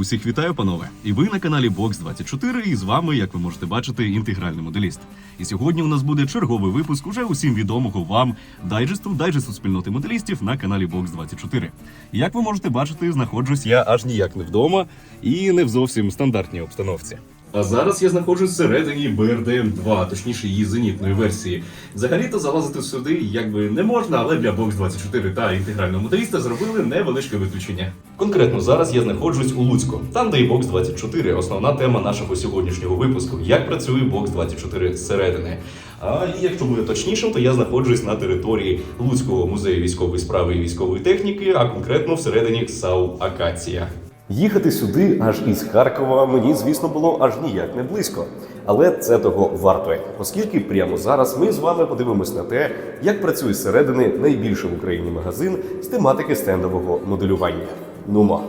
Усіх вітаю, панове! І ви на каналі Box 24 і з вами, як ви можете бачити, інтегральний моделіст. І сьогодні у нас буде черговий випуск уже усім відомого вам дайджесту, дайджесту спільноти моделістів на каналі Box 24. Як ви можете бачити, знаходжусь я аж ніяк не вдома і не в зовсім стандартній обстановці. А зараз я знаходжусь всередині BRDM 2, точніше її зенітної версії. Взагалі-то залазити сюди якби не можна, але для Box 24 та інтегрального моделіста зробили невеличке виключення. Конкретно зараз я знаходжусь у Луцьку, там де і Box 24, основна тема нашого сьогоднішнього випуску. Як працює Box 24 зсередини. А і якщо буде точнішим, то я знаходжусь на території Луцького музею військової справи і військової техніки, а конкретно всередині САУ Акація. Їхати сюди аж із Харкова мені, звісно, було аж ніяк не близько. Але це того вартує, оскільки прямо зараз ми з вами подивимось на те, як працює зсередини найбільший в Україні магазин з тематики стендового моделювання. Нума.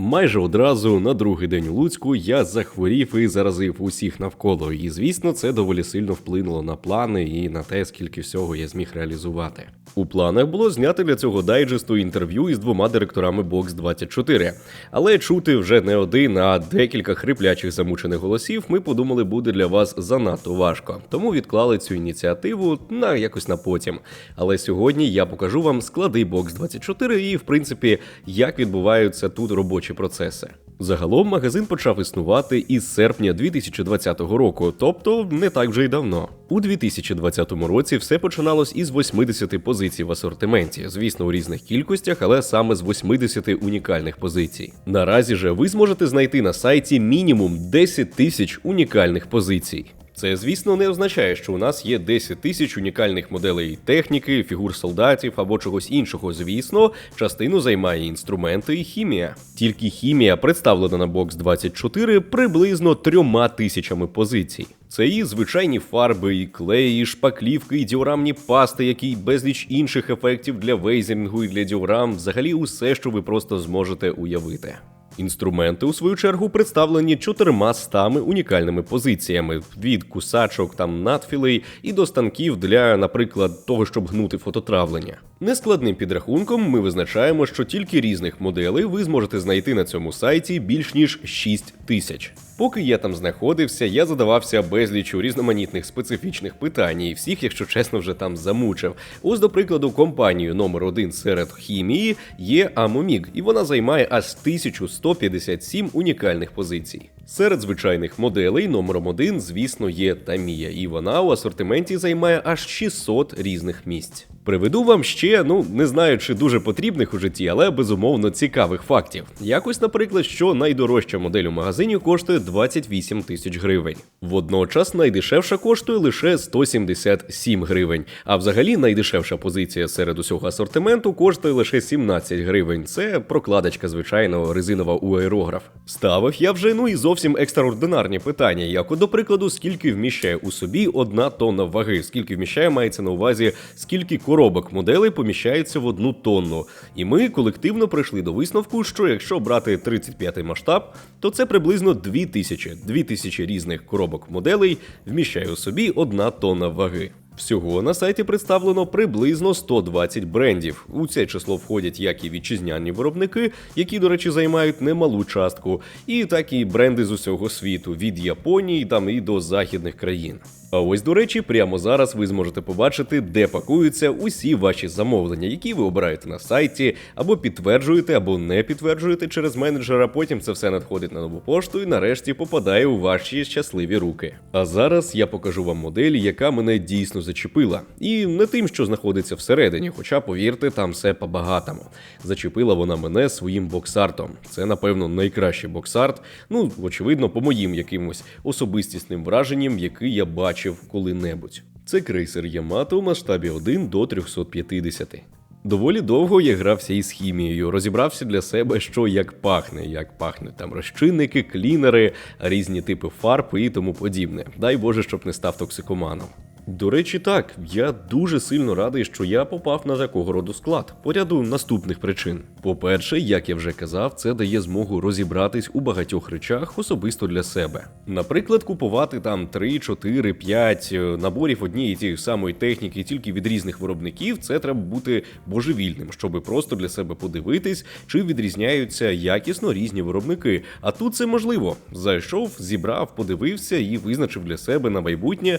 Майже одразу на другий день у Луцьку я захворів і заразив усіх навколо. І звісно, це доволі сильно вплинуло на плани і на те, скільки всього я зміг реалізувати. У планах було зняти для цього дайджесту інтерв'ю із двома директорами Box 24 Але чути вже не один, а декілька хриплячих замучених голосів. Ми подумали, буде для вас занадто важко. Тому відклали цю ініціативу на якось на потім. Але сьогодні я покажу вам склади Box 24 і, в принципі, як відбуваються тут робочі процеси. Загалом магазин почав існувати із серпня 2020 року, тобто не так вже й давно. У 2020 році все починалось із 80 позицій в асортименті, звісно, у різних кількостях, але саме з 80 унікальних позицій. Наразі же ви зможете знайти на сайті мінімум 10 тисяч унікальних позицій. Це, звісно, не означає, що у нас є 10 тисяч унікальних моделей техніки, фігур солдатів або чогось іншого. Звісно, частину займає інструменти і хімія. Тільки хімія представлена на бокс 24 приблизно трьома тисячами позицій. Це і звичайні фарби, і клей, і шпаклівки, і діорамні пасти, які безліч інших ефектів для вейзингу і для діорам, взагалі усе, що ви просто зможете уявити. Інструменти, у свою чергу, представлені чотирма стами унікальними позиціями: від кусачок там надфілей і до станків для, наприклад, того, щоб гнути фототравлення. Нескладним підрахунком ми визначаємо, що тільки різних моделей ви зможете знайти на цьому сайті більш ніж 6 тисяч. Поки я там знаходився, я задавався безлічу різноманітних специфічних питань, і всіх, якщо чесно, вже там замучив. Ось, до прикладу, компанію номер один серед хімії є Амоміг, і вона займає аж 1157 унікальних позицій. Серед звичайних моделей номером один, звісно, є Тамія, і вона у асортименті займає аж 600 різних місць. Приведу вам ще, ну не знаю, чи дуже потрібних у житті, але безумовно цікавих фактів. Якось, наприклад, що найдорожча модель у магазині коштує 28 тисяч гривень. Водночас найдешевша коштує лише 177 гривень. А взагалі найдешевша позиція серед усього асортименту коштує лише 17 гривень. Це прокладочка, звичайно, резинова у аерограф. Ставив я вже ну і зовсім екстраординарні питання, як до прикладу, скільки вміщає у собі одна тонна ваги, скільки вміщає мається на увазі, скільки коробок моделей поміщається в одну тонну. І ми колективно прийшли до висновку, що якщо брати 35-й масштаб, то це приблизно 2000, 2000 різних коробок моделей вміщає у собі одна тонна ваги. Всього на сайті представлено приблизно 120 брендів. У це число входять як і вітчизняні виробники, які, до речі, займають немалу частку, і так і бренди з усього світу, від Японії там і до західних країн. А ось, до речі, прямо зараз ви зможете побачити, де пакуються усі ваші замовлення, які ви обираєте на сайті, або підтверджуєте, або не підтверджуєте через менеджера. Потім це все надходить на нову пошту і нарешті попадає у ваші щасливі руки. А зараз я покажу вам модель, яка мене дійсно зачепила. І не тим, що знаходиться всередині, хоча, повірте, там все по-багатому. Зачепила вона мене своїм боксартом. Це, напевно, найкращий боксарт. Ну, очевидно, по моїм якимось особистісним враженням, який я бачив коли-небудь. Це крейсер Ямато у масштабі 1 до 350. Доволі довго я грався із хімією, розібрався для себе, що як пахне, як пахнуть там розчинники, клінери, різні типи фарб і тому подібне. Дай Боже, щоб не став токсикоманом. До речі, так, я дуже сильно радий, що я попав на такого роду склад по ряду наступних причин. По-перше, як я вже казав, це дає змогу розібратись у багатьох речах особисто для себе. Наприклад, купувати там 3, 4, 5 е, наборів однієї тієї самої техніки тільки від різних виробників. Це треба бути божевільним, щоб просто для себе подивитись, чи відрізняються якісно різні виробники. А тут це можливо. Зайшов, зібрав, подивився і визначив для себе на майбутнє,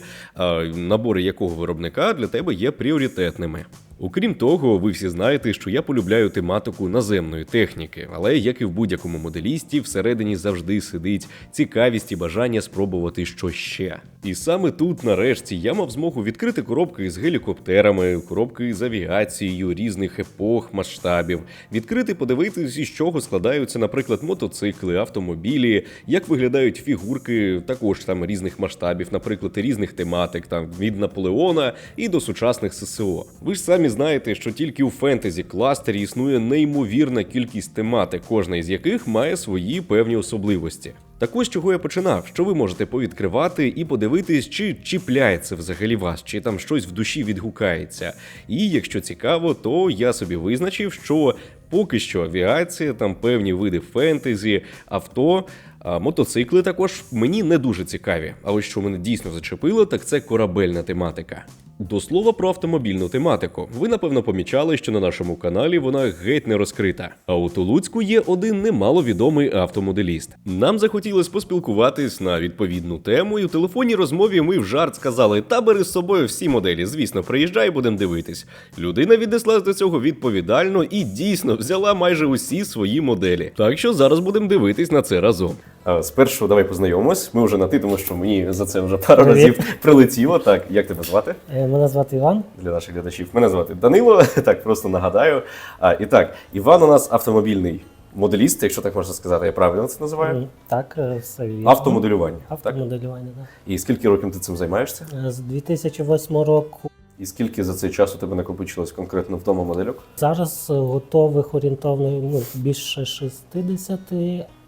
набори якого виробника для тебе є пріоритетними. Окрім того, ви всі знаєте, що я полюбляю тематику наземної техніки, але як і в будь-якому моделісті, всередині завжди сидить цікавість і бажання спробувати що ще. І саме тут, нарешті, я мав змогу відкрити коробки з гелікоптерами, коробки з авіацією різних епох, масштабів, відкрити, подивитись, із чого складаються, наприклад, мотоцикли, автомобілі, як виглядають фігурки, також там різних масштабів, наприклад, різних тематик, там від Наполеона і до сучасних ССО. Ви ж самі знаєте, що тільки у фентезі кластері існує неймовірна кількість тематик, кожна із яких має свої певні особливості. Так ось чого я починав, що ви можете повідкривати і подивитись, чи чіпляється взагалі вас, чи там щось в душі відгукається. І якщо цікаво, то я собі визначив, що поки що авіація, там певні види фентезі, авто. А мотоцикли також мені не дуже цікаві. А ось що мене дійсно зачепило, так це корабельна тематика. До слова про автомобільну тематику. Ви напевно помічали, що на нашому каналі вона геть не розкрита. А у Луцьку є один немаловідомий автомоделіст. Нам захотілося поспілкуватись на відповідну тему, і в телефонній розмові ми в жарт сказали: та бери з собою всі моделі. Звісно, приїжджай, будемо дивитись. Людина віднеслась до цього відповідально і дійсно взяла майже усі свої моделі. Так що зараз будемо дивитись на це разом. Спершу давай познайомимось. Ми вже на ти, тому що мені за це вже пару Привіт. разів прилетіло. Так, як тебе звати Е, Мене звати Іван. для наших глядачів? Мене звати Данило. Так, просто нагадаю. А, і так, Іван у нас автомобільний моделіст, якщо так можна сказати, я правильно це називаю. Так, е, все вірно. Автомоделювання. Автомоделювання, так. І скільки років ти цим займаєшся? Е, З 2008 року І скільки за цей час у тебе накопичилось конкретно вдома модельок? зараз е, готових орієнтовно ну, більше 60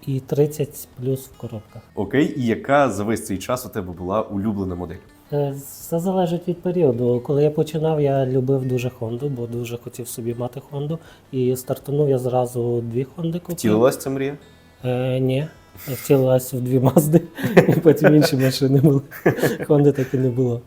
і 30 плюс в коробках. Окей, і яка за весь цей час у тебе була улюблена модель? Е, Все залежить від періоду. Коли я починав, я любив дуже Хонду, бо дуже хотів собі мати Хонду. І стартанув я зразу дві Хонди купив. Втілилась ця мрія? Е, ні. Втілилась в дві Мазди, і потім інші машини були. Хонди так і не було.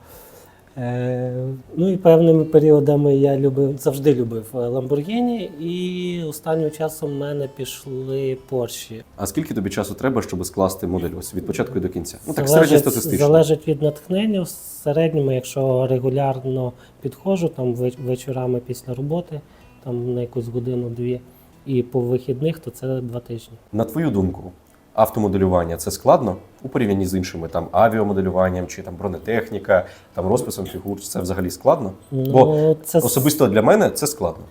Е, ну і певними періодами я любив, завжди любив Ламборгіні, і останнім часом в мене пішли Порші. А скільки тобі часу треба, щоб скласти модель ось від початку і до кінця? Ну так середньостатистично. Залежить від натхнення. В середньому, якщо регулярно підходжу, там веч- вечорами після роботи, там на якусь годину-дві, і по вихідних, то це два тижні. На твою думку, автомоделювання це складно у порівнянні з іншими там авіамоделюванням чи там бронетехніка, там розписом фігур. Це взагалі складно? Бо Ну, це особисто для мене це складно.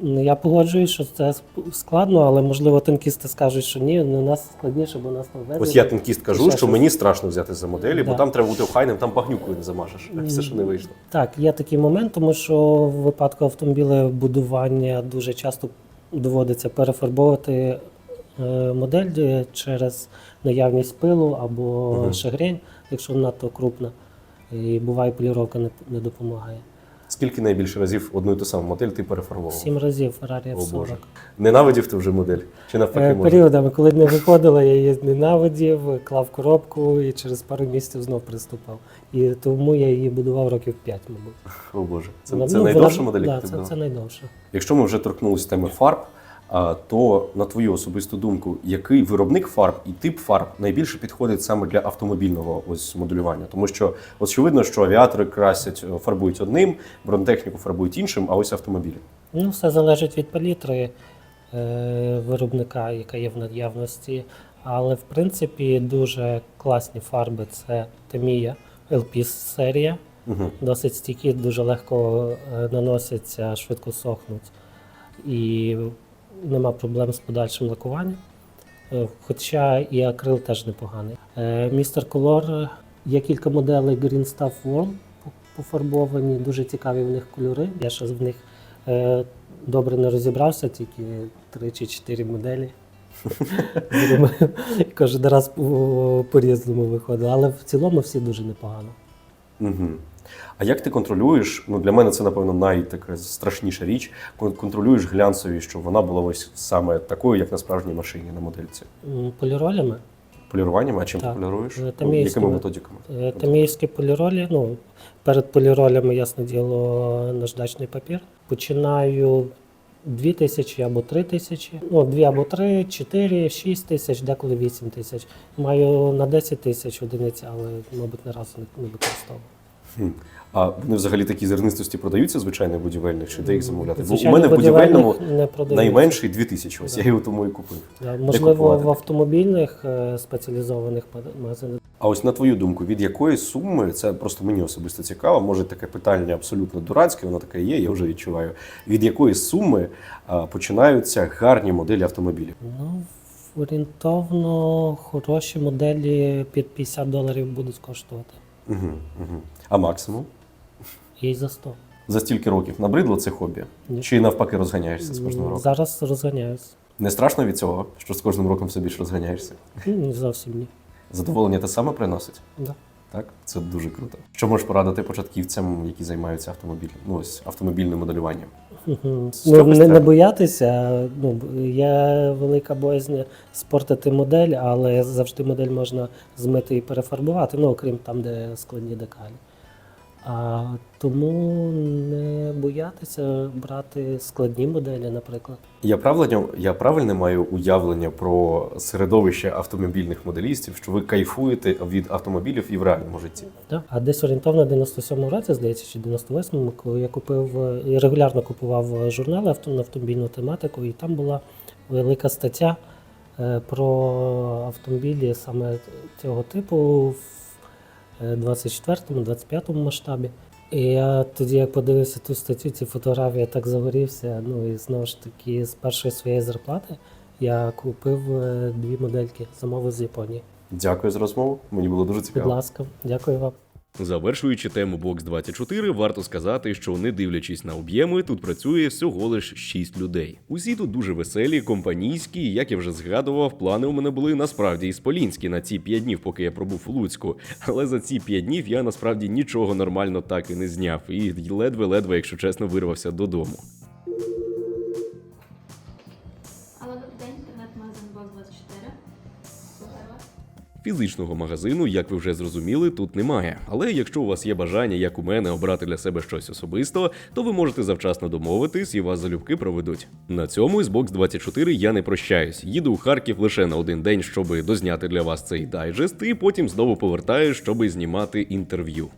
Ну, Я погоджуюсь, що це складно, але можливо танкісти скажуть, що ні, не нас складніше, бо нас не Ось я танкіст кажу, що мені страшно взяти за моделі, бо там треба бути охайним, там багнюкою не замажеш. Все, що не вийшло. Так, є такий момент, тому що в випадку автомобілебудування дуже часто доводиться перефарбовувати модель е, через наявність пилу або Мгм. шагрень, якщо надто крупна. І буває, поліровка не, не допомагає. Скільки найбільше разів одну і ту саму модель ти перефарбовував? Сім разів Ferrari О, F40. Боже. Ненавидів ти вже модель? Чи навпаки Е, може? Періодами, коли не виходила, я її ненавидів, клав коробку і через пару місяців знов приступав. І тому я її будував років 5, мабуть. О Боже, це, Ну, це вона- найдовша модель, яку Да, це, це найдовше. Якщо ми вже торкнулися теми фарб, то на твою особисту думку, який виробник фарб і тип фарб найбільше підходить саме для автомобільного ось моделювання? Тому що очевидно, що авіатори красять, е, фарбують одним, бронетехніку фарбують іншим, а ось автомобілі. Ну, все залежить від палітри е, виробника, яка є в наявності. Але в принципі дуже класні фарби це Tamiya LP серія. Угу. Досить стійкі, дуже легко е, наносяться, швидко сохнуть. І нема проблем з подальшим лакуванням. Е, Хоча і акрил теж непоганий. Е, Містер Color, є кілька моделей Green Stuff World пофарбовані, дуже цікаві в них кольори. Я ще в них е, добре не розібрався, тільки три чи чотири моделі. Кожен раз по- по-різному виходить, але в цілому всі дуже непогано. А як ти контролюєш? Ну для мене це напевно найтака страшніша річ. Кон- Контролюєш глянцеві, щоб вона була ось саме такою, як на справжній машині на модельці. Поліролями. Поліруванням, а чим Так. ти поліруєш? Е, Ну, якими методиками? Е, Тамійські поліролі, ну, перед поліролями, ясне діло, наждачний папір. Починаю 2 тисячі або 3 тисячі. Ну, 2 або 3, 4, 6 тисяч, деколи 8 тисяч. Маю на 10 тисяч одиниць, але, мабуть, не разу не. Хм. А вони взагалі такі зернистості продаються звичайно будівельних, чи де їх замовляти? Бо у мене в будівельному не найменший 2000, ось Да. я його тому і купив. Да, Можливо, в автомобільних е, спеціалізованих магазинах. А ось на твою думку, від якої суми це просто мені особисто цікаво. Може таке питання абсолютно дурацьке, воно таке є, я вже відчуваю. Від якої суми починаються гарні моделі автомобілів? Ну, орієнтовно хороші моделі під 50 доларів будуть коштувати. Угу, угу. А максимум? І й за 100. За стільки років набридло це хобі? Ні. Чи навпаки розганяєшся з кожного року? Зараз розганяюсь. Не страшно від цього, що з кожним роком все більше розганяєшся? Ні, зовсім ні. Задоволення те саме приносить? Да. Так, це дуже круто. Що можеш порадити початківцям, які займаються автомобілем? Ну ось автомобільним моделюванням. Ну, не, не боятися. Ну, є велика боязнь спортити модель, але завжди модель можна змити і перефарбувати, ну, окрім там, де складні декалі. А тому не боятися брати складні моделі, наприклад. Я правильно, я правильно маю уявлення про середовище автомобільних моделістів, що ви кайфуєте від автомобілів і в реальному житті. Да. А десь орієнтовно в 97-му році, здається, чи 98-му, коли я купив я регулярно купував журнали авто, на автомобільну тематику, і там була велика стаття е, про автомобілі саме цього типу в е, 24-му, 25-му масштабі. І я тоді, як подивився ту статтю, ці фотографії, я так загорівся. Ну і знову ж таки, з першої своєї зарплати я купив е, дві модельки, замовив з Японії. Дякую за розмову. Мені було дуже Будь ласка, дякую вам. Завершуючи тему Box 24, варто сказати, що не дивлячись на об'єми, тут працює всього лиш 6 людей. Усі тут дуже веселі, компанійські. Як я вже згадував, плани у мене були насправді ісполінські на ці 5 днів, поки я пробув у Луцьку. Але за ці 5 днів я насправді нічого нормально так і не зняв, і ледве-ледве, якщо чесно, вирвався додому. Фізичного магазину, як ви вже зрозуміли, тут немає. Але якщо у вас є бажання, як у мене, обрати для себе щось особисто, то ви можете завчасно домовитись і вас залюбки проведуть. На цьому із Box 24 я не прощаюсь. Їду у Харків лише на один день, щоб дозняти для вас цей дайджест, і потім знову повертаюсь, щоб знімати інтерв'ю.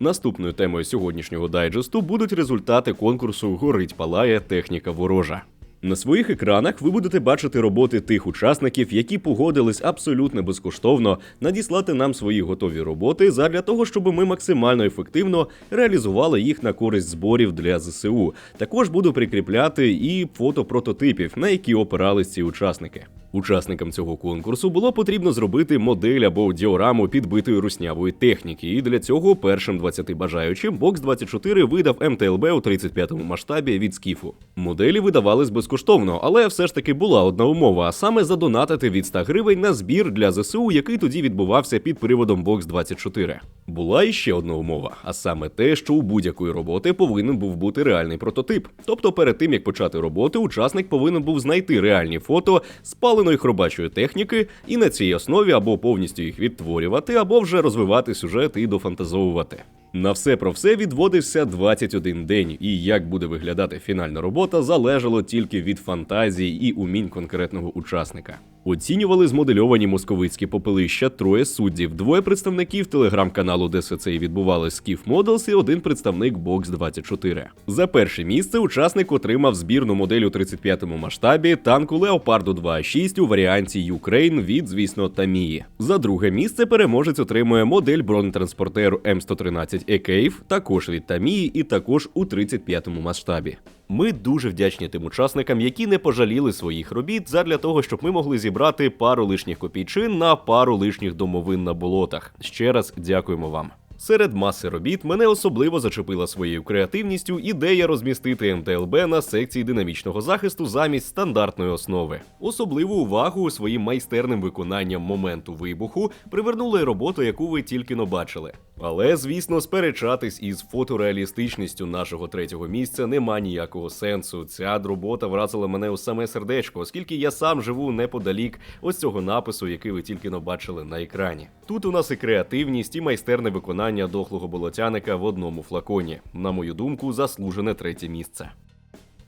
Наступною темою сьогоднішнього дайджесту будуть результати конкурсу Горить палає техніка ворожа. На своїх екранах ви будете бачити роботи тих учасників, які погодились абсолютно безкоштовно надіслати нам свої готові роботи задля того, щоб ми максимально ефективно реалізували їх на користь зборів для ЗСУ. Також буду прикріпляти і фото прототипів, на які опирались ці учасники. Учасникам цього конкурсу було потрібно зробити модель або діораму підбитої руснявої техніки, і для цього першим 20 бажаючим Box 24 видав МТЛБ у 35-му масштабі від скіфу. Моделі видавались безкоштовно, але все ж таки була одна умова: а саме задонатити від 100 гривень на збір для ЗСУ, який тоді відбувався під приводом Box 24. Була іще одна умова, а саме те, що у будь-якої роботи повинен був бути реальний прототип. Тобто, перед тим як почати роботи, учасник повинен був знайти реальні фото спаленої хробачої техніки і на цій основі або повністю їх відтворювати, або вже розвивати сюжет і дофантазовувати. На все про все відводився 21 день, і як буде виглядати фінальна робота, залежало тільки від фантазії і умінь конкретного учасника. Оцінювали змодельовані московицькі попелища троє суддів, двоє представників телеграм-каналу, де все це і відбувалось Skiff Models, і один представник Box 24. За перше місце учасник отримав збірну модель у 35-му масштабі танку Leopard 2.6 у варіанті Ukraine від, звісно, Тамії. За друге місце переможець отримує модель бронетранспортеру М113 Екейв, також від Тамії, і також у 35-му масштабі. Ми дуже вдячні тим учасникам, які не пожаліли своїх робіт задля того, щоб ми могли зібрати пару лишніх копійчин на пару лишніх домовин на болотах. Ще раз дякуємо вам. Серед маси робіт мене особливо зачепила своєю креативністю ідея розмістити МТЛБ на секції динамічного захисту замість стандартної основи. Особливу увагу своїм майстерним виконанням моменту вибуху привернула й робота, яку ви тільки но бачили. Але, звісно, сперечатись із фотореалістичністю нашого третього місця нема ніякого сенсу. Ця робота вразила мене у саме сердечко, оскільки я сам живу неподалік ось цього напису, який ви тільки но бачили на екрані. Тут у нас і креативність, і майстерне виконання дохлого болотяника в одному флаконі. На мою думку, заслужене третє місце.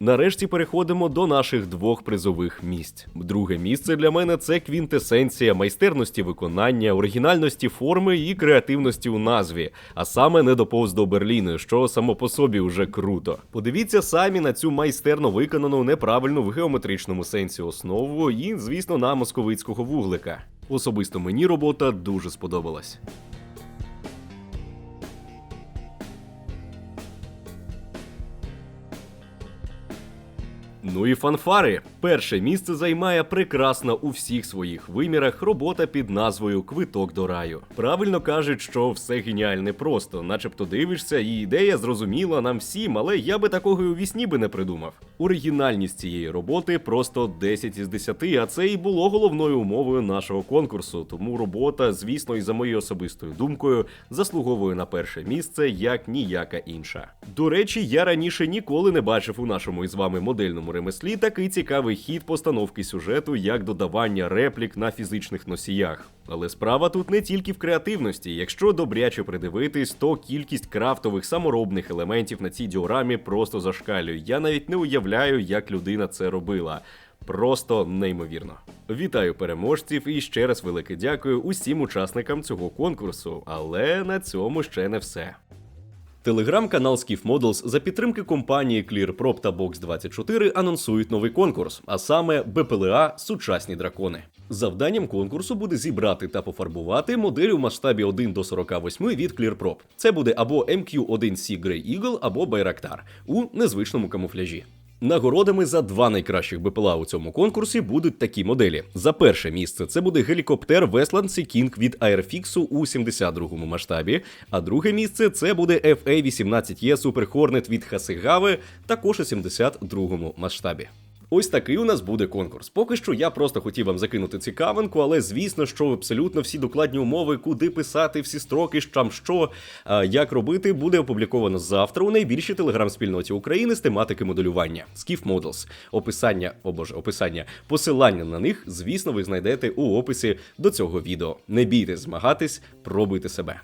Нарешті переходимо до наших двох призових місць. Друге місце для мене це квінтесенція майстерності виконання, оригінальності форми і креативності у назві, а саме не доповз до Берліну, що само по собі вже круто. Подивіться самі на цю майстерно виконану неправильну в геометричному сенсі основу і, звісно, на московицького вуглика. Особисто мені робота дуже сподобалась. Ну і фанфари. Перше місце займає прекрасна у всіх своїх вимірах робота під назвою Квиток до раю. Правильно кажуть, що все геніальне просто, начебто дивишся, і ідея зрозуміла нам всім, але я би такого і у вісні би не придумав. Оригінальність цієї роботи просто 10 із 10, а це і було головною умовою нашого конкурсу. Тому робота, звісно, і за моєю особистою думкою, заслуговує на перше місце як ніяка інша. До речі, я раніше ніколи не бачив у нашому із вами модельному ремеслі такий цікавий хід постановки сюжету, як додавання реплік на фізичних носіях. Але справа тут не тільки в креативності. Якщо добряче придивитись, то кількість крафтових саморобних елементів на цій діорамі просто зашкалює. Я навіть не уявляю, як людина це робила. Просто неймовірно. Вітаю переможців і ще раз велике дякую усім учасникам цього конкурсу. Але на цьому ще не все. Телеграм-канал Skiff Models за підтримки компанії ClearProp та Box24 анонсують новий конкурс, а саме БПЛА Сучасні дракони. Завданням конкурсу буде зібрати та пофарбувати модель у масштабі 1 до 48 від ClearProp. Це буде або MQ-1C Grey Eagle, або Байрактар у незвичному камуфляжі. Нагородами за два найкращих БПЛА у цьому конкурсі будуть такі моделі. За перше місце це буде гелікоптер Westland Sea King від Airfix у 72-му масштабі. А друге місце це буде FA-18E Super Hornet від Хасигави, також у 72-му масштабі. Ось такий у нас буде конкурс. Поки що я просто хотів вам закинути цікавинку, але звісно, що абсолютно всі докладні умови, куди писати всі строки, там що, як робити, буде опубліковано завтра у найбільшій телеграм-спільноті України з тематики моделювання Skiff Models. Описання, о боже, описання, посилання на них, звісно, ви знайдете у описі до цього відео. Не бійтесь змагатись, пробуйте себе.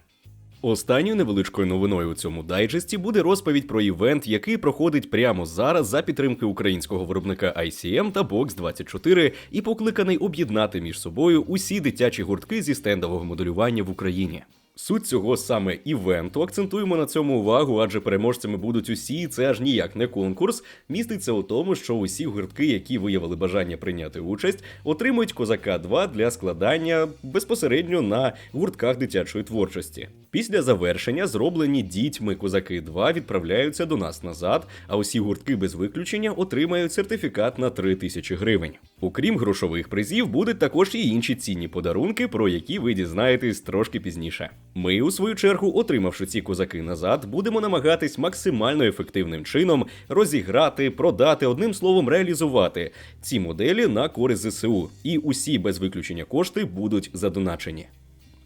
Останньою невеличкою новиною у цьому дайджесті буде розповідь про івент, який проходить прямо зараз за підтримки українського виробника ICM та Box24 і покликаний об'єднати між собою усі дитячі гуртки зі стендового моделювання в Україні. Суть цього саме івенту акцентуємо на цьому увагу, адже переможцями будуть усі. Це аж ніяк не конкурс. Міститься у тому, що усі гуртки, які виявили бажання прийняти участь, отримують козака 2 для складання безпосередньо на гуртках дитячої творчості. Після завершення зроблені дітьми козаки 2 відправляються до нас назад, а усі гуртки без виключення отримають сертифікат на 3 тисячі гривень. Окрім грошових призів, будуть також і інші цінні подарунки, про які ви дізнаєтесь трошки пізніше. Ми, у свою чергу, отримавши ці козаки назад, будемо намагатись максимально ефективним чином розіграти, продати, одним словом, реалізувати ці моделі на користь ЗСУ. І усі без виключення кошти будуть задоначені.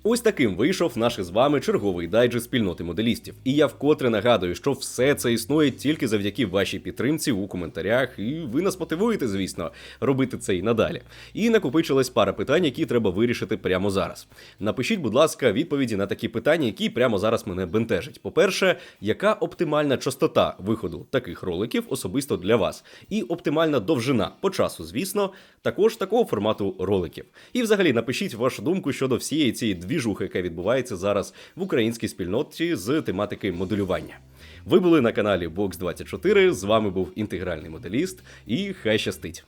Ось таким вийшов наш із вами черговий дайджест спільноти моделістів. І я вкотре нагадую, що все це існує тільки завдяки вашій підтримці у коментарях, і ви нас мотивуєте, звісно, робити це і надалі. І накопичилась пара питань, які треба вирішити прямо зараз. Напишіть, будь ласка, відповіді на такі питання, які прямо зараз мене бентежать. По-перше, яка оптимальна частота виходу таких роликів особисто для вас, і оптимальна довжина по часу, звісно, також такого формату роликів. І взагалі напишіть вашу думку щодо всієї цієї двіжухи, яка відбувається зараз в українській спільноті з тематики моделювання. Ви були на каналі Box24, З вами був інтегральний моделіст, і хай щастить!